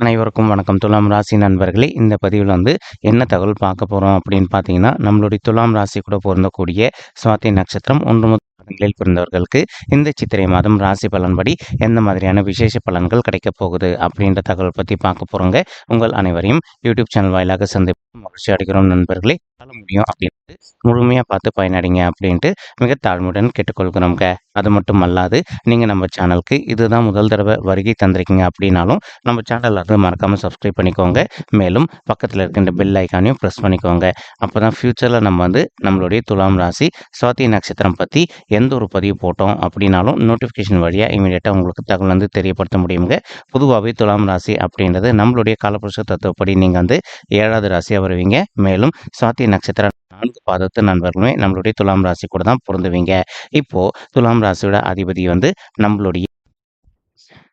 அனைவருக்கும் வணக்கம். துலாம் ராசி நண்பர்களே இந்த பதிவில் வந்து என்ன தகவல் பார்க்க போகிறோம் அப்படின்னு பார்த்தீங்கன்னா நம்மளுடைய துலாம் ராசி கூட பொருந்தக்கூடிய சுவாதி நட்சத்திரம் ஒன்று முதல் பலன்களில் பிறந்தவர்களுக்கு இந்த சித்திரை மாதம் ராசி பலன்படி எந்த மாதிரியான விசேஷ பலன்கள் கிடைக்கப் போகுது அப்படின்ற தகவல் பற்றி பார்க்க போகிறோங்க உங்கள் அனைவரையும் யூடியூப் சேனல் வாயிலாக சந்திப்போம் மகிழ்ச்சி அடைகிறோம் நண்பர்களே. சொல்ல முடியும் அப்படின்ட்டு முழுமையாக பார்த்து பயனடைங்க அப்படின்ட்டு மிக தாழ்மையுடன் கேட்டுக்கொள்கிறோங்க அது மட்டும் அல்லாது நீங்கள் நம்ம சேனலுக்கு இதுதான் முதல் தடவை வருகை தந்திருக்கீங்க அப்படின்னாலும் நம்ம சேனல் அது மறக்காமல் சப்ஸ்கிரைப் பண்ணிக்கோங்க. மேலும் பக்கத்தில் இருக்கின்ற பெல் ஐக்கானையும் ப்ரெஸ் பண்ணிக்கோங்க. அப்போ தான் ஃப்யூச்சரில் நம்ம வந்து நம்மளுடைய துலாம் ராசி சுவாதி நட்சத்திரம் பற்றி எந்த ஒரு பதிவு போட்டோம் அப்படின்னாலும் நோட்டிஃபிகேஷன் வழியாக இமீடியட்டாக உங்களுக்கு தகவல் வந்து தெரியப்படுத்த முடியுங்க பொதுவாகவே துலாம் ராசி அப்படின்றது நம்மளுடைய காலப்புருஷ தத்துவப்படி நீங்கள் வந்து ஏழாவது ராசியாக வருவீங்க. மேலும் சுவாதி நட்சத்திர நான்கு பாதத்து நண்பர்களுமே நம்மளுடைய துலாம் ராசி கூட தான் பொருந்துவீங்க. இப்போ துலாம் ராசியோட அதிபதி வந்து நம்மளுடைய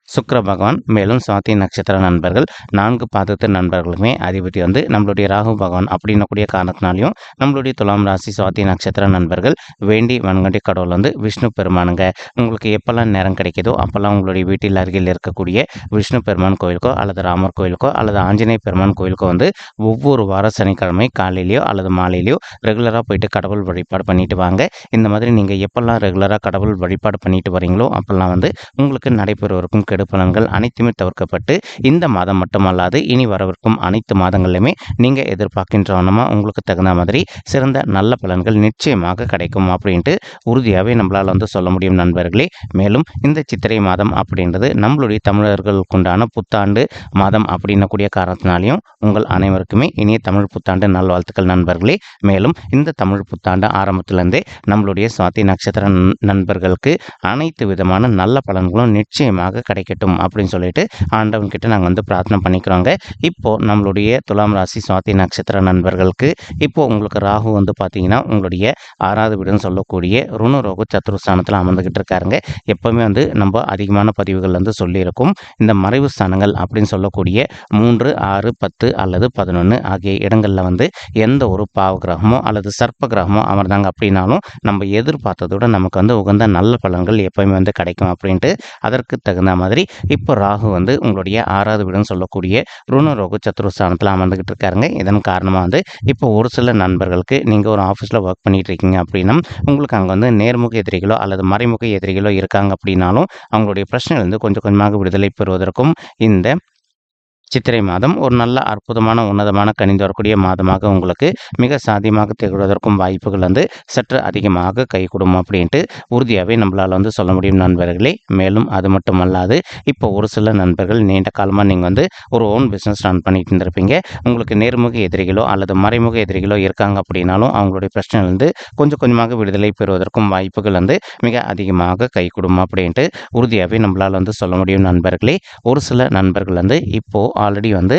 சுக்கர பகவான் மேலும் சுவாத்தி நட்சத்திர நண்பர்கள் நான்கு பாதத்து நண்பர்களுமே அதிபதி வந்து நம்மளுடைய ராகு பகவான் அப்படின்னக்கூடிய காரணத்தினாலையும் நம்மளுடைய துலாம் ராசி சுவாதி நட்சத்திர நண்பர்கள் வேண்டி வன்கண்டி கடவுள் வந்து விஷ்ணு பெருமானுங்க. உங்களுக்கு எப்போல்லாம் நேரம் கிடைக்குதோ அப்போல்லாம் உங்களுடைய வீட்டில் அருகில் இருக்கக்கூடிய விஷ்ணு பெருமான் கோயிலுக்கோ அல்லது ராமர் கோயிலுக்கோ அல்லது ஆஞ்சநேய பெருமான் கோயிலுக்கோ வந்து ஒவ்வொரு வார சனிக்கிழமை காலையிலையோ அல்லது மாலையிலையோ ரெகுலராக போயிட்டு கடவுள் வழிபாடு பண்ணிட்டு வாங்க. இந்த மாதிரி நீங்கள் எப்போல்லாம் ரெகுலராக கடவுள் வழிபாடு பண்ணிட்டு வரீங்களோ அப்போல்லாம் வந்து உங்களுக்கு நடைபெறுவருக்கும் கெடுப்பலன்கள் அனைத்துமே தவிர்க்கப்பட்டு இந்த மாதம் மட்டுமல்லாது இனி வரவிருக்கும் அனைத்து மாதங்களிலுமே நீங்கள் எதிர்பார்க்கின்றவனமா உங்களுக்கு தகுந்த மாதிரி சிறந்த நல்ல பலன்கள் நிச்சயமாக கிடைக்கும் அப்படின்ட்டு உறுதியாகவே நம்மளால் வந்து சொல்ல முடியும் நண்பர்களே. மேலும் இந்த சித்திரை மாதம் அப்படின்றது நம்மளுடைய தமிழர்களுக்குண்டான புத்தாண்டு மாதம் அப்படின்னக்கூடிய காரணத்தினாலையும் உங்கள் அனைவருக்குமே இனிய தமிழ் புத்தாண்டு நல்வாழ்த்துக்கள் நண்பர்களே. மேலும் இந்த தமிழ் புத்தாண்டு ஆரம்பத்திலிருந்தே நம்மளுடைய சுவாதி நட்சத்திர நண்பர்களுக்கு அனைத்து விதமான நல்ல பலன்களும் நிச்சயமாக கிடைக்கும். கிடைக்கட்டும் அப்படின்னு சொல்லிட்டு ஆண்டவன் கிட்ட நாங்கள் வந்து பிரார்த்தனை பண்ணிக்கிறோங்க. இப்போ நம்மளுடைய துலாம் ராசி சுவாதி நட்சத்திர நண்பர்களுக்கு இப்போ உங்களுக்கு ராகு வந்து பார்த்தீங்கன்னா உங்களுடைய ஆறாவது வீடுன்னு சொல்லக்கூடிய ருணரோக சத்துருஸ்தானத்தில் அமர்ந்துகிட்டு இருக்காருங்க. எப்பவுமே வந்து நம்ம அதிகமான பதிவுகள் வந்து சொல்லியிருக்கும். இந்த மறைவு ஸ்தானங்கள் அப்படின்னு சொல்லக்கூடிய மூன்று ஆறு பத்து அல்லது பதினொன்று ஆகிய இடங்களில் வந்து எந்த ஒரு பாவ கிரகமோ அல்லது சர்ப்ப கிரகமோ அமர்ந்தாங்க அப்படின்னாலும் நம்ம எதிர்பார்த்ததோட நமக்கு வந்து உகந்த நல்ல பலன்கள் எப்பவுமே வந்து கிடைக்கும் அப்படின்ட்டு அதற்கு தகுந்த மாதிரி இப்போ ராகு வந்து உங்களுடைய ஆறாவது வீடுன்னு சொல்லக்கூடிய ருணரோக சத்துருஸ்தானத்தில் அமர்ந்துகிட்டு இருக்காருங்க. இதன் காரணமாக வந்து இப்போ ஒரு சில நண்பர்களுக்கு நீங்கள் ஒரு ஆஃபீஸில் ஒர்க் பண்ணிட்டு இருக்கீங்க அப்படின்னா உங்களுக்கு அங்கே வந்து நேர்முக எதிரிகளோ அல்லது மறைமுக எதிரிகளோ இருக்காங்க அப்படின்னாலும் அவங்களுடைய பிரச்சனையிலிருந்து கொஞ்சம் கொஞ்சமாக விடுதலை பெறுவதற்கும் இந்த சித்திரை மாதம் ஒரு நல்ல அற்புதமான உன்னதமான கணிந்து வரக்கூடிய மாதமாக உங்களுக்கு மிக சாத்தியமாக திகழ்வதற்கும் வாய்ப்புகள் வந்து சற்று அதிகமாக கைகூடும் அப்படின்ட்டு உறுதியாகவே நம்மளால் வந்து சொல்ல முடியும் நண்பர்களே. மேலும் அது மட்டும் அல்லாது இப்போ ஒரு சில நண்பர்கள் நீண்ட காலமாக நீங்கள் வந்து ஒரு ஓன் பிஸ்னஸ் ரன் பண்ணிட்டு இருந்திருப்பீங்க. உங்களுக்கு நேர்முக எதிரிகளோ அல்லது மறைமுக எதிரிகளோ இருக்காங்க அப்படின்னாலும் அவங்களுடைய பிரச்சனையிலிருந்து கொஞ்சம் கொஞ்சமாக விடுதலை பெறுவதற்கும் வாய்ப்புகள் வந்து மிக அதிகமாக கை அப்படின்ட்டு உறுதியாகவே நம்மளால் வந்து சொல்ல முடியும் நண்பர்களே. ஒரு சில நண்பர்கள் வந்து இப்போது ஆல்ரெடி வந்து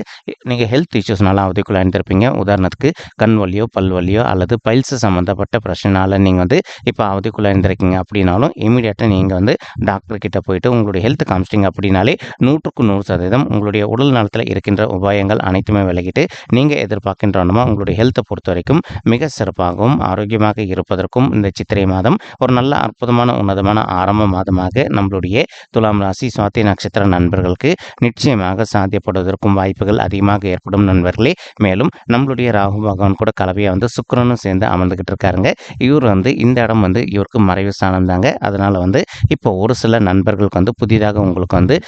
நீங்கள் ஹெல்த் இஷ்யூஸ்னால அவதிக்குள்ள இருந்திருப்பீங்க உதாரணத்துக்கு கண் வலியோ பல் வலியோ அல்லது பைல்ஸ் சம்மந்தப்பட்ட பிரச்சனைனால நீங்கள் வந்து இப்போ அவதிக்குள்ளே இருந்திருக்கீங்க அப்படின்னாலும் இமீடியட்டாக நீங்கள் வந்து டாக்டர்கிட்ட போயிட்டு உங்களுடைய ஹெல்த் காமிச்சிட்டிங்க அப்படின்னாலே நூற்றுக்கு நூறு சதவீதம் உங்களுடைய உடல் நலத்தில் இருக்கின்ற உபாயங்கள் அனைத்துமே விலகிட்டு நீங்கள் எதிர்பார்க்கின்றனமா உங்களுடைய ஹெல்த்தை பொறுத்த வரைக்கும் மிக சிறப்பாகவும் ஆரோக்கியமாக இருப்பதற்கும் இந்த சித்திரை மாதம் ஒரு நல்ல அற்புதமான உன்னதமான ஆரம்ப மாதமாக நம்மளுடைய துலாம் ராசி சுவாத்தி நட்சத்திர நண்பர்களுக்கு நிச்சயமாக சாத்தியப்படுவது. இருக்கும் வாய்ப்புகள் அதிகமாக ஏற்படும் நண்பர்களே. மேலும் நம்மளுடைய ராகு பகவான் கூட கலவையாக வந்து சுக்கரனும் சேர்ந்து அமர்ந்துக்கிட்டு இருக்காருங்க. இவர் வந்து இந்த இடம் வந்து இவருக்கு மறைவு ஸ்தானம் தாங்க. அதனால் வந்து இப்போ ஒரு சில நண்பர்களுக்கு வந்து புதிதாக உங்களுக்கு வந்து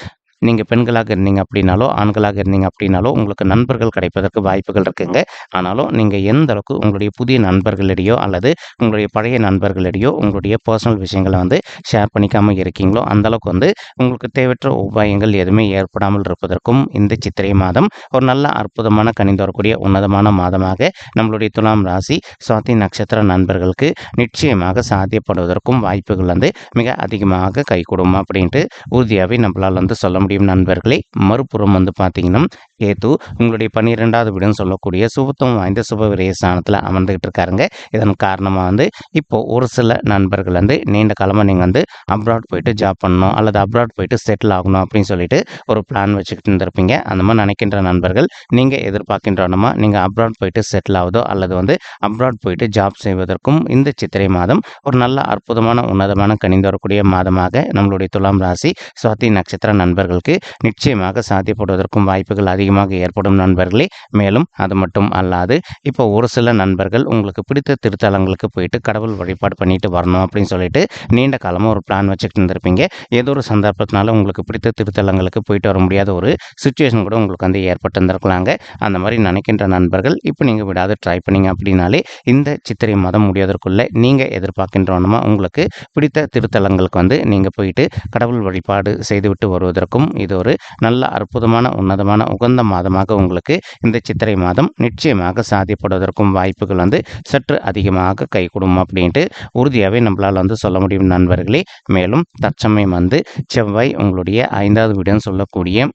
நீங்கள் பெண்களாக இருந்தீங்க அப்படின்னாலோ ஆண்களாக இருந்தீங்க அப்படின்னாலோ உங்களுக்கு நண்பர்கள் கிடைப்பதற்கு வாய்ப்புகள் இருக்குங்க. ஆனாலும் நீங்கள் எந்த அளவுக்கு உங்களுடைய புதிய நண்பர்களிடையோ அல்லது உங்களுடைய பழைய நண்பர்களிடையோ உங்களுடைய பர்சனல் விஷயங்களை வந்து ஷேர் பண்ணிக்காமல் இருக்கீங்களோ அந்த அளவுக்கு வந்து உங்களுக்கு தேவையற்ற உபாயங்கள் எதுவுமே ஏற்படாமல் இருப்பதற்கும் இந்த சித்திரை மாதம் ஒரு நல்ல அற்புதமான கணிந்து வரக்கூடிய உன்னதமான மாதமாக நம்மளுடைய துலாம் ராசி சுவாதி நட்சத்திர நண்பர்களுக்கு நிச்சயமாக சாத்தியப்படுவதற்கும் வாய்ப்புகள் வந்து மிக அதிகமாக கைகூடும் அப்படின்ட்டு உறுதியாகவே நம்மளால் வந்து சொல்ல முடியும். நண்பர்களே. மறுபுறம் வந்து பார்த்தீங்கன்னா கேத்து உங்களுடைய பன்னிரெண்டாவது வீடுன்னு சொல்லக்கூடிய சுபத்துவம் வாய்ந்த சுப விரய ஸ்தானத்தில் அமர்ந்துகிட்டு இருக்காருங்க. இதன் காரணமாக வந்து இப்போது ஒரு சில நண்பர்கள் வந்து நீண்ட காலமாக நீங்கள் வந்து அப்ராட் போயிட்டு ஜாப் பண்ணணும் அல்லது அப்ராட் போயிட்டு செட்டில் ஆகணும் அப்படின்னு சொல்லிட்டு ஒரு பிளான் வச்சுக்கிட்டு இருந்திருப்பீங்க. அந்த மாதிரி நினைக்கின்ற நண்பர்கள் நீங்கள் எதிர்பார்க்கின்றனமா நீங்கள் அப்ராட் போயிட்டு செட்டில் ஆகுதோ அல்லது வந்து அப்ராட் போயிட்டு ஜாப் செய்வதற்கும் இந்த சித்திரை மாதம் ஒரு நல்ல அற்புதமான உன்னதமான கணிந்து வரக்கூடிய மாதமாக நம்மளுடைய துலாம் ராசி சுவாதி நட்சத்திர நண்பர்களுக்கு நிச்சயமாக சாத்தியப்படுவதற்கும் வாய்ப்புகள் அதிகம் அதிகமாக ஏற்படும் நண்பர்களே. மேலும் அது மட்டும் அல்லாது இப்போ ஒரு சில நண்பர்கள் உங்களுக்கு பிடித்த திருத்தலங்களுக்கு போயிட்டு கடவுள் வழிபாடு பண்ணிட்டு வரணும் அப்படின்னு சொல்லிட்டு நீண்ட காலமாக ஒரு பிளான் வச்சுக்கிட்டு இருந்திருப்பீங்க. ஏதோ ஒரு சந்தர்ப்பத்தினால உங்களுக்கு பிடித்த திருத்தலங்களுக்கு போயிட்டு வர முடியாத ஒரு சுச்சுவேஷன் கூட உங்களுக்கு வந்து ஏற்பட்டிருந்திருக்கலாங்க. அந்த மாதிரி நினைக்கின்ற நண்பர்கள் இப்போ நீங்கள் விடாது ட்ரை பண்ணீங்க அப்படின்னாலே இந்த சித்திரை மாதம் முடிவதற்குள்ள நீங்கள் எதிர்பார்க்கின்றவனமா உங்களுக்கு பிடித்த திருத்தலங்களுக்கு வந்து நீங்கள் போயிட்டு கடவுள் வழிபாடு செய்துவிட்டு வருவதற்கும் இது ஒரு நல்ல அற்புதமான உன்னதமான உகந்த மாதமாக உங்களுக்கு இந்த சித்திரை மாதம் நிச்சயமாக சாதிப்படுவதற்கும் வாய்ப்புகள் வந்து சற்று அதிகமாக கைகூடும் அப்படின்ட்டு உறுதியாகவே நம்மளால் வந்து சொல்ல முடியும் நண்பர்களே. மேலும் தற்சமயம் வந்து செவ்வாய் உங்களுடைய ஐந்தாவது வீடுன்னு சொல்லக்கூடிய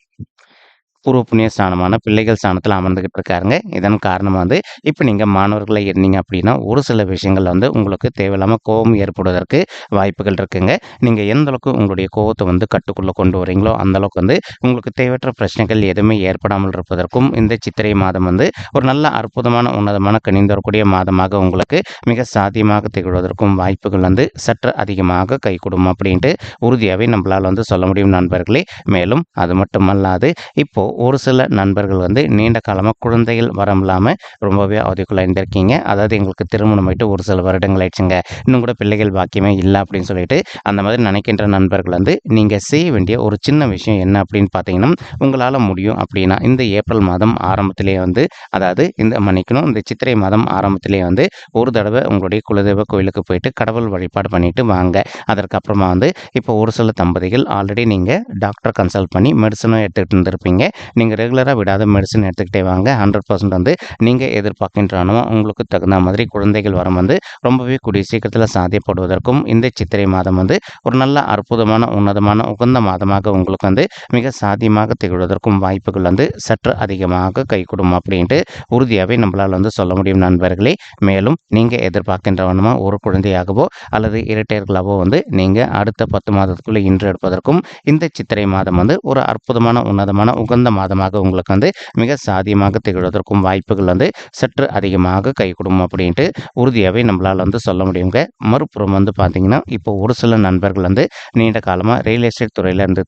பூர்வ புண்ணிய ஸ்தானமான பிள்ளைகள் ஸ்தானத்தில் அமர்ந்துக்கிட்டு இருக்காருங்க. இதன் காரணமாக வந்து இப்போ நீங்கள் மாணவர்களை இருந்தீங்க அப்படின்னா ஒரு சில விஷயங்கள் வந்து உங்களுக்கு தேவையில்லாமல் கோபம் ஏற்படுவதற்கு வாய்ப்புகள் இருக்குங்க. நீங்கள் எந்த அளவுக்கு உங்களுடைய கோபத்தை வந்து கட்டுக்குள்ளே கொண்டு வரீங்களோ அந்த அளவுக்கு வந்து உங்களுக்கு தேவையற்ற பிரச்சனைகள் எதுவுமே ஏற்படாமல் இருப்பதற்கும் இந்த சித்திரை மாதம் வந்து ஒரு நல்ல அற்புதமான உன்னதமான கணிந்து வரக்கூடிய மாதமாக உங்களுக்கு மிக சாத்தியமாக திகழ்வதற்கும் வாய்ப்புகள் வந்து சற்று அதிகமாக கைகூடும் அப்படின்ட்டு உறுதியாகவே நம்மளால் வந்து சொல்ல முடியும் நண்பர்களே. மேலும் அது மட்டுமல்லாது இப்போ ஒரு சில நண்பர்கள் வந்து நீண்ட காலமாக குழந்தைகள் வரம் இல்லாமல் ரொம்பவே அவதிக்குள்ளாயிருந்திருக்கீங்க அதாவது எங்களுக்கு திருமணம் ஆயிட்டு ஒரு சில வருடங்கள் ஆயிடுச்சுங்க. இன்னும் கூட பிள்ளைகள் பாக்கியமே இல்லை அப்படின்னு சொல்லிட்டு அந்த மாதிரி நினைக்கின்ற நண்பர்கள் வந்து நீங்கள் செய்ய வேண்டிய ஒரு சின்ன விஷயம் என்ன அப்படின்னு பார்த்தீங்கன்னா உங்களால் முடியும் அப்படின்னா இந்த ஏப்ரல் மாதம் ஆரம்பத்திலே வந்து அதாவது இந்த மன்னிக்கணும் இந்த சித்திரை மாதம் ஆரம்பத்திலே வந்து ஒரு தடவை உங்களுடைய குலதெய்வ கோயிலுக்கு போயிட்டு கடவுள் வழிபாடு பண்ணிட்டு வாங்க. அதற்கப்புறமா வந்து இப்போ ஒரு சில தம்பதிகள் ஆல்ரெடி நீங்கள் டாக்டர் கன்சல்ட் பண்ணி மெடிசனும் எடுத்துகிட்டு இருந்திருப்பீங்க. நீங்கள் ரெகுலராக விடாத மெடிசன் எடுத்துக்கிட்டே வாங்க. ஹண்ட்ரட் பர்சன்ட் வந்து நீங்கள் எதிர்பார்க்கின்றானோ உங்களுக்கு தகுந்த மாதிரி குழந்தைகள் வரம் வந்து ரொம்பவே கூடிய சீக்கிரத்தில் சாத்தியப்படுவதற்கும் இந்த சித்திரை மாதம் வந்து ஒரு நல்ல அற்புதமான உன்னதமான உகந்த மாதமாக உங்களுக்கு வந்து மிக சாத்தியமாக திகழ்வதற்கும் வாய்ப்புகள் வந்து சற்று அதிகமாக கைகூடும் அப்படின்ட்டு உறுதியாகவே நம்மளால் வந்து சொல்ல முடியும் நண்பர்களே. மேலும் நீங்கள் எதிர்பார்க்கின்றவனமாக ஒரு குழந்தையாகவோ அல்லது இரட்டையர்களாகவோ வந்து நீங்கள் அடுத்த பத்து மாதத்துக்குள்ளே இன்று எடுப்பதற்கும் இந்த சித்திரை மாதம் வந்து ஒரு அற்புதமான உன்னதமான உகந்த மாதமாக உங்களுக்கு வந்து மிக சாதியமாக திகழ்வதற்கும் வாய்ப்புகள் வந்து சற்று அதிகமாக கைகூடும் அப்படின்ட்டு உறுதியாகவே நம்மளால் வந்து சொல்ல முடியுங்க. மறுபுறம் வந்து பார்த்தீங்கன்னா இப்போ ஒரு சில நண்பர்கள் வந்து நீண்ட காலமாக ரியல் எஸ்டேட் துறையில் இருந்து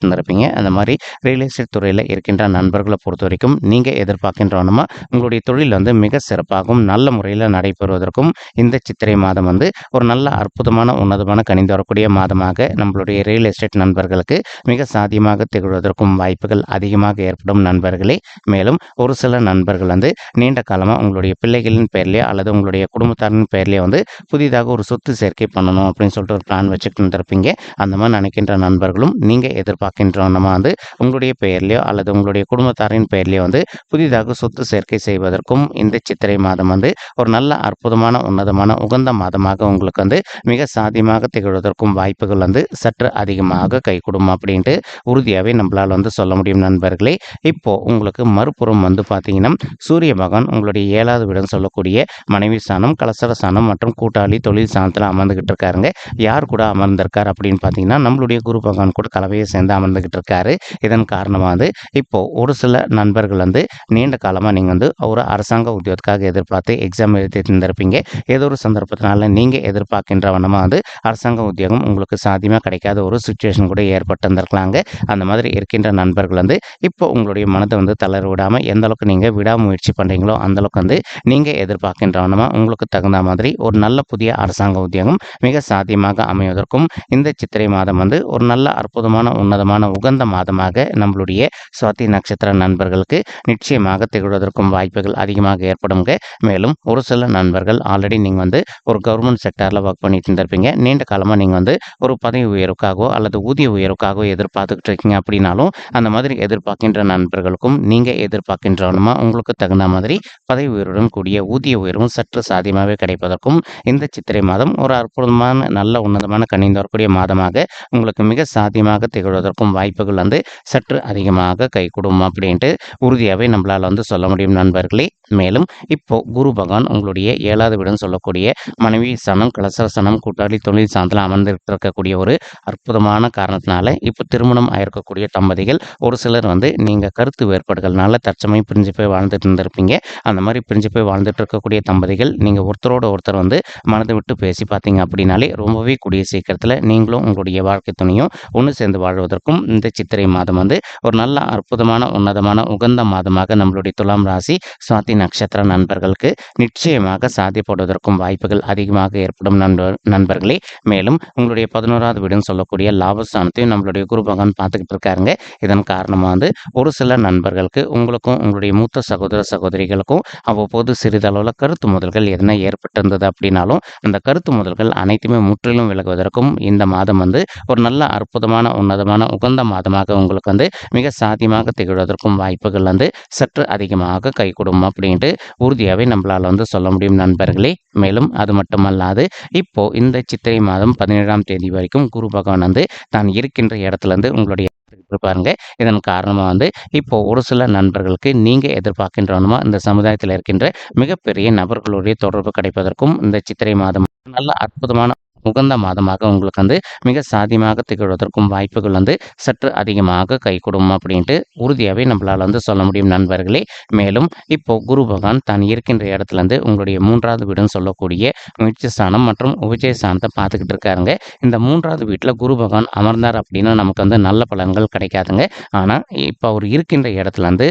அந்த மாதிரி ரியல் எஸ்டேட் துறையில் இருக்கின்ற நண்பர்களை பொறுத்த வரைக்கும் நீங்கள் எதிர்பார்க்கின்றவனமா உங்களுடைய தொழில் வந்து மிக சிறப்பாகவும் நல்ல முறையில் நடைபெறுவதற்கும் இந்த சித்திரை மாதம் வந்து ஒரு நல்ல அற்புதமான உன்னதமான கணிந்து வரக்கூடிய மாதமாக நம்மளுடைய ரியல் எஸ்டேட் நண்பர்களுக்கு மிக சாதியமாக திகழ்வதற்கும் வாய்ப்புகள் அதிகமாக ஏற்படும் நண்பர்களே. மேலும் ஒரு சில நண்பர்கள் வந்து நீண்ட காலமாக உங்களுடைய பிள்ளைகளின் பேர்லேயே அல்லது உங்களுடைய குடும்பத்தாரின் பெயர்லேயே வந்து புதிதாக ஒரு சொத்து சேர்க்கை பண்ணணும் அப்படின்னு சொல்லிட்டு ஒரு பிளான் வச்சுக்கிட்டு இருப்பீங்க அந்த மாதிரி நினைக்கின்ற நண்பர்களும் நீங்கள் எதிர்பார்க்கின்றவனமாக வந்து உங்களுடைய பெயர்லையோ அல்லது உங்களுடைய குடும்பத்தாரின் பெயர்லையோ வந்து புதிதாக சொத்து சேர்க்கை செய்வதற்கும் இந்த சித்திரை மாதம் வந்து ஒரு நல்ல அற்புதமான உன்னதமான உகந்த மாதமாக உங்களுக்கு வந்து மிக சாத்தியமாக திகழ்வதற்கும் வாய்ப்புகள் வந்து சற்று அதிகமாக கைகூடும் அப்படின்ட்டு உறுதியாகவே நம்மளால் வந்து சொல்ல முடியும் நண்பர்களே. இப்போ உங்களுக்கு மறுபுறம் வந்து பார்த்தீங்கன்னா சூரிய பகவான் உங்களுடைய ஏழாவது வீடுன்னு சொல்லக்கூடிய மனைவி ஸ்தானம் கலசர ஸ்தானம் மற்றும் கூட்டாளி தொழில் ஸ்தானத்தில் அமர்ந்துகிட்டு இருக்காருங்க. யார் கூட அமர்ந்திருக்கார் அப்படின்னு பார்த்தீங்கன்னா நம்மளுடைய குரு பகவான் கூட கலவையை சேர்ந்து அமர்ந்துகிட்டு இருக்காரு. இதன் காரணமாக வந்து இப்போ ஒரு சில நண்பர்கள் வந்து நீண்ட காலமாக நீங்கள் வந்து ஒரு அரசாங்க உத்தியோகத்துக்காக எதிர்பார்த்து எக்ஸாம் எழுதி தந்திருப்பீங்க. ஏதோ ஒரு சந்தர்ப்பத்தினால நீங்கள் எதிர்பார்க்கின்ற வண்ணமாக வந்து அரசாங்க உத்தியோகம் உங்களுக்கு சாத்தியமாக கிடைக்காத ஒரு சுச்சுவேஷன் கூட ஏற்பட்டு இருந்திருக்கலாங்க அந்த மாதிரி இருக்கின்ற நண்பர்கள் வந்து இப்போ உங்களுடைய மனதை வந்து தளர விடாமல் எந்த அளவுக்கு நீங்கள் விடாமுயற்சி பண்ணுறீங்களோ அந்த அளவுக்கு வந்து நீங்கள் எதிர்பார்க்கின்றவனமாக உங்களுக்கு தகுந்த மாதிரி ஒரு நல்ல புதிய அரசாங்க உத்தியோகம் மிக சாத்தியமாக அமைவதற்கும் இந்த சித்திரை மாதம் வந்து ஒரு நல்ல அற்புதமான உன்னதமான உகந்த மாதமாக நம்மளுடைய சுவாதி நட்சத்திர நண்பர்களுக்கு நிச்சயமாக திகழ்வதற்கும் வாய்ப்புகள் அதிகமாக ஏற்படுங்க மேலும் ஒரு சில நண்பர்கள் ஆல்ரெடி நீங்கள் வந்து ஒரு கவர்மெண்ட் செக்டாரில் ஒர்க் பண்ணிட்டு இருந்திருப்பீங்க. நீண்ட காலமாக நீங்கள் வந்து ஒரு பதவி உயர்வுக்காகவோ அல்லது ஊதிய உயர்வுக்காகவோ எதிர்பார்த்துக்கிட்டு இருக்கீங்க அப்படின்னாலும் அந்த மாதிரி எதிர்பார்க்கின்ற நண்பர்களுக்கும் நீங்கள் எதிர்பார்க்கின்றவனுமா உங்களுக்கு தகுந்த மாதிரி பதவி உயர்வுடன் கூடிய ஊதிய உயர்வும் சற்று சாத்தியமாகவே கிடைப்பதற்கும் இந்த சித்திரை மாதம் ஒரு அற்புதமான நல்ல உன்னதமான கணிந்து வரக்கூடிய மாதமாக உங்களுக்கு மிக சாத்தியமாக திகழ்வதற்கும் வாய்ப்புகள் வந்து சற்று அதிகமாக கைகூடும் அப்படின்ட்டு உறுதியாகவே நம்மளால் வந்து சொல்ல முடியும் நண்பர்களே. மேலும் இப்போ குரு பகவான் உங்களுடைய ஏழாவது வீடுன்னு சொல்லக்கூடிய மனைவி சனம் கலசர சனம் கூட்டாளி தொழில் சார்ந்தில் அமர்ந்திருக்கக்கூடிய ஒரு அற்புதமான காரணத்தினால இப்போ திருமணம் ஆயிருக்கக்கூடிய தம்பதிகள் ஒரு சிலர் வந்து நீங்கள் கருத்து வேறுபாடுகள்னால தற்சமயம் பிரிஞ்சு போய் வாழ்ந்துட்டு இருந்திருப்பீங்க. அந்த மாதிரி பிரிஞ்சு போய் வாழ்ந்துட்டு இருக்கக்கூடிய தம்பதிகள் நீங்கள் ஒருத்தரோட ஒருத்தர் வந்து மனதை விட்டு பேசி பார்த்தீங்க அப்படின்னாலே ரொம்பவே கூடிய சீக்கிரத்தில் நீங்களும் உங்களுடைய வாழ்க்கை துணையும் ஒன்று சேர்ந்து வாழ்வதற்கும் இந்த சித்திரை மாதம் வந்து ஒரு நல்ல அற்புதமான உன்னதமான உகந்த மாதமாக நம்மளுடைய துலாம் ராசி சுவாதி நட்சத்திர நண்பர்களுக்கு நிச்சயமாக சாத்தியப்படுவதற்கும் வாய்ப்புகள் அதிகமாக ஏற்படும் நண்பர் நண்பர்களே. மேலும் உங்களுடைய பதினோராவது வீடுன்னு சொல்லக்கூடிய லாபஸ்தானத்தையும் நம்மளுடைய குரு பகவான் பார்த்துக்கிட்டு இருக்காருங்க. இதன் காரணமாக வந்து ஒரு சில நண்பர்களுக்கு உங்களுக்கும் உங்களுடைய மூத்த சகோதர சகோதரிகளுக்கும் அவ்வப்போது சிறிதளவில் கருத்து முதல்கள் எதனா ஏற்பட்டிருந்தது அப்படின்னாலும் அந்த கருத்து முதல்கள் அனைத்துமே முற்றிலும் விலகுவதற்கும் இந்த மாதம் வந்து ஒரு நல்ல அற்புதமான உன்னதமான உகந்த மாதமாக உங்களுக்கு வந்து மிக சாத்தியமாக திகழ்வதற்கும் வாய்ப்புகள் வந்து சற்று அதிகமாக கைகூடும் அப்படின்ட்டு உறுதியாகவே நம்மளால் வந்து சொல்ல முடியும் நண்பர்களே. மேலும் அது மட்டுமல்லாது இப்போ இந்த சித்திரை மாதம் பதினேழாம் தேதி வரைக்கும் குரு பகவான் வந்து தான் இருக்கின்ற இடத்துல இருந்து உங்களுடைய இருப்பாருங்க இதன் காரணமாக வந்து இப்போ ஒரு சில நண்பர்களுக்கு நீங்கள் எதிர்பார்க்கின்றவனுமா இந்த சமுதாயத்தில் இருக்கின்ற மிகப்பெரிய நபர்களுடைய தொடர்பு கிடைப்பதற்கும் இந்த சித்திரை மாதம் நல்ல அற்புதமான உகந்த மாதமாக உங்களுக்கு வந்து மிக சாதியமாக திகழ்வதற்கும் வாய்ப்புகள் வந்து சற்று அதிகமாக கைகூடும் அப்படின்ட்டு உறுதியாகவே நம்மளால் வந்து சொல்ல முடியும் நண்பர்களே. மேலும் இப்போ குரு பகவான் தான் இருக்கின்ற இடத்துல இருந்து உங்களுடைய மூன்றாவது வீடுன்னு சொல்லக்கூடிய முயற்சி ஸ்தானம் மற்றும் உபஜய ஸ்தானத்தை பார்த்துக்கிட்டு இருக்காருங்க. இந்த மூன்றாவது வீட்டில் குரு பகவான் அமர்ந்தார் அப்படின்னா நமக்கு வந்து நல்ல பலன்கள் கிடைக்காதுங்க. ஆனால் இப்போ அவர் இருக்கின்ற இடத்துல இருந்து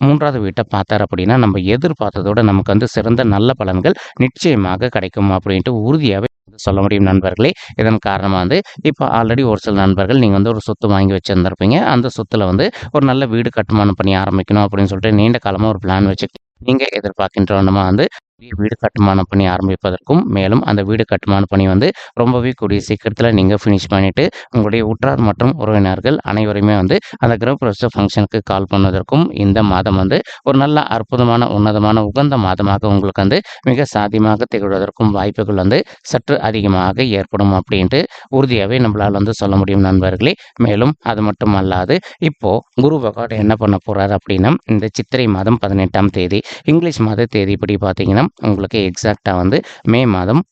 மூன்றாவது வீட்டை பார்த்தார் அப்படின்னா நம்ம எதிர்பார்த்ததோட நமக்கு வந்து சிறந்த நல்ல பலன்கள் நிச்சயமாக கிடைக்கும் அப்படின்ட்டு உறுதியாகவே சொல்ல முடியும் நண்பர்களே. இதன் காரணமாக வந்து இப்போ ஆல்ரெடி ஒரு சில நண்பர்கள் நீங்கள் வந்து ஒரு சொத்து வாங்கி வச்சுருந்துருப்பீங்க. அந்த சொத்தில் வந்து ஒரு நல்ல வீடு கட்டுமானம் பண்ணி ஆரம்பிக்கணும் அப்படின்னு சொல்லிட்டு நீண்ட காலமாக ஒரு பிளான் வச்சு நீங்கள் எதிர்பார்க்கின்றவனமா வந்து புதிய வீடு கட்டுமான பணி ஆரம்பிப்பதற்கும் மேலும் அந்த வீடு கட்டுமான பணி வந்து ரொம்பவே கூடிய சீக்கிரத்தில் நீங்கள் ஃபினிஷ் பண்ணிவிட்டு உங்களுடைய உற்றார் மற்றும் உறவினர்கள் அனைவருமே வந்து அந்த கிரகப்பிரவேச ஃபங்க்ஷனுக்கு கால் பண்ணுவதற்கும் இந்த மாதம் வந்து ஒரு நல்ல அற்புதமான உன்னதமான உகந்த மாதமாக உங்களுக்கு வந்து மிக சாத்தியமாக திகழ்வதற்கும் வாய்ப்புகள் வந்து சற்று அதிகமாக ஏற்படும் அப்படின்ட்டு உறுதியாகவே நம்மளால் வந்து சொல்ல முடியும் நண்பர்களே. மேலும் அது மட்டும் அல்லாது இப்போது குரு பகவான் என்ன பண்ண போகிறார் அப்படின்னா இந்த சித்திரை மாதம் பதினெட்டாம் தேதி இங்கிலீஷ் மாத தேதிப்படி பார்த்தீங்கன்னா உங்களுக்கு எக்ஸாக்டாக வந்து மே மாதம்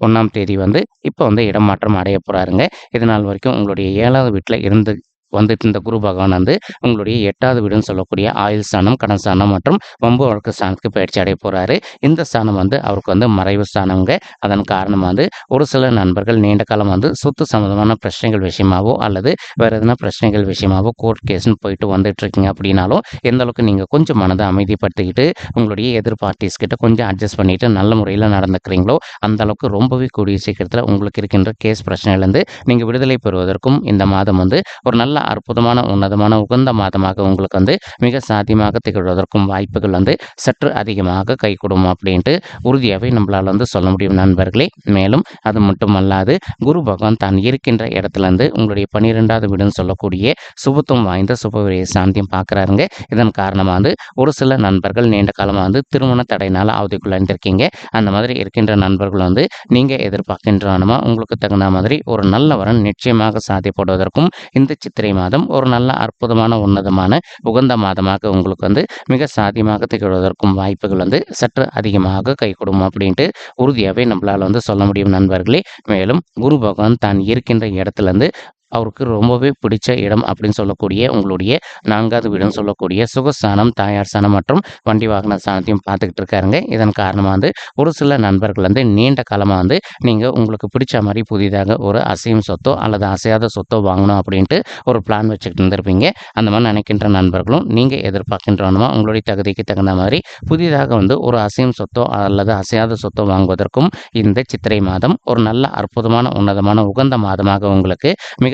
ஒன்றாம் தேதி வந்து இப்போ வந்து இடமாற்றம் அடைய போகிறாருங்க இது நாள் வரைக்கும் உங்களுடைய ஏழாவது வீட்டில் இருந்து வந்துட்டு இந்த குரு பகவான் வந்து உங்களுடைய எட்டாவது வீடுன்னு சொல்லக்கூடிய ஆயுள் ஸ்தானம் கடன் ஸ்தானம் மற்றும் வம்பு வழக்கு ஸ்தானத்துக்கு பயிற்சி அடைய போகிறாரு இந்த ஸ்தானம் வந்து அவருக்கு வந்து மறைவு ஸ்தானங்க அதன் காரணமாக வந்து ஒரு சில நண்பர்கள் நீண்ட காலம் வந்து சொத்து சம்மந்தமான பிரச்சனைகள் விஷயமாவோ அல்லது வேறு எதனா பிரச்சனைகள் விஷயமாவோ கோர்ட் கேஸ்னு போயிட்டு வந்துட்டு இருக்கீங்க அப்படின்னாலும் எந்த அளவுக்கு நீங்கள் கொஞ்சம் மனதை அமைதிப்படுத்திக்கிட்டு உங்களுடைய எதிர் பார்ட்டிஸ் கிட்ட கொஞ்சம் அட்ஜஸ்ட் பண்ணிட்டு நல்ல முறையில் நடந்துக்கிறீங்களோ அந்த அளவுக்கு ரொம்பவே கூடிய சீக்கிரத்தில் உங்களுக்கு இருக்கின்ற கேஸ் பிரச்சனையிலேருந்து நீங்கள் விடுதலை பெறுவதற்கும் இந்த மாதம் வந்து ஒரு நல்ல அற்புதமான உன்னதமான உகந்த மாதமாக உங்களுக்கு வந்து மிக சாத்தியமாக திகழ்வதற்கும் வாய்ப்புகள் வந்து சற்று அதிகமாக கைகூடும் அப்படின்ட்டு உறுதியாகவே நம்மளால் வந்து சொல்ல முடியும் நண்பர்களே. மேலும் அது மட்டுமல்லாது குரு பகவான் தான் இருக்கின்ற இடத்துலேருந்து உங்களுடைய பன்னிரெண்டாவது வீடுன்னு சொல்லக்கூடிய சுபத்துவம் வாய்ந்த சுபவிரிய சாந்தியம் பார்க்குறாருங்க இதன் காரணமாக வந்து ஒரு சில நண்பர்கள் நீண்ட காலமாக வந்து திருமண தடையினால் அவதிக்குள்ளாண்டிருக்கீங்க அந்த மாதிரி இருக்கின்ற நண்பர்கள் வந்து நீங்கள் எதிர்பார்க்கின்றனமா உங்களுக்கு தகுந்த மாதிரி ஒரு நல்ல வரன் நிச்சயமாக சாத்தியப்படுவதற்கும் இந்த சித்திரை மாதம் ஒரு நல்ல அற்புதமான உன்னதமான உகந்த மாதமாக உங்களுக்கு வந்து மிக சாத்தியமாக திகழ்வதற்கும் வாய்ப்புகள் வந்து சற்று அதிகமாக கைகூடும் அப்படின்ட்டு உறுதியாகவே நம்மளால் வந்து சொல்ல முடியும் நண்பர்களே. மேலும் குரு பகவான் தான் இருக்கின்ற இடத்துல இருந்து அவருக்கு ரொம்பவே பிடிச்ச இடம் அப்படின்னு சொல்லக்கூடிய உங்களுடைய நான்காவது வீடுன்னு சொல்லக்கூடிய சுகஸ்தானம் தாயார் ஸ்தானம் மற்றும் வண்டி வாகன ஸ்தானத்தையும் பார்த்துக்கிட்டு இருக்காருங்க. இதன் காரணமாக வந்து ஒரு சில நண்பர்கள் வந்து நீண்ட காலமாக வந்து நீங்கள் உங்களுக்கு பிடிச்ச மாதிரி புதிதாக ஒரு அசையும் சொத்தோ அல்லது அசையாத சொத்தோ வாங்கணும் அப்படின்ட்டு ஒரு பிளான் வச்சுக்கிட்டு இருந்திருப்பீங்க. அந்த மாதிரி நினைக்கின்ற நண்பர்களும் நீங்கள் எதிர்பார்க்கின்றவனுமா உங்களுடைய தகுதிக்கு தகுந்த மாதிரி புதிதாக வந்து ஒரு அசையும் சொத்தோ அல்லது அசையாத சொத்தோ வாங்குவதற்கும் இந்த சித்திரை மாதம் ஒரு நல்ல அற்புதமான உன்னதமான உகந்த மாதமாக உங்களுக்கு மிக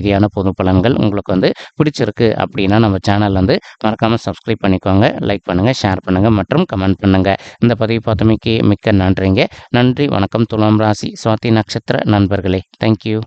ரீதியான பொது பலன்கள் உங்களுக்கு வந்து பிடிச்சிருக்கு அப்படின்னா நம்ம சேனல் வந்து மறக்காமல் சப்ஸ்கிரைப் பண்ணிக்கோங்க லைக் பண்ணுங்கள் ஷேர் பண்ணுங்கள் மற்றும் கமெண்ட் பண்ணுங்கள் இந்த பதிவு பார்த்தமைக்கு மிக்க நன்றிங்க. நன்றி வணக்கம். துலாம் ராசி சுவாதி நட்சத்திர நண்பர்களே. தேங்க்யூ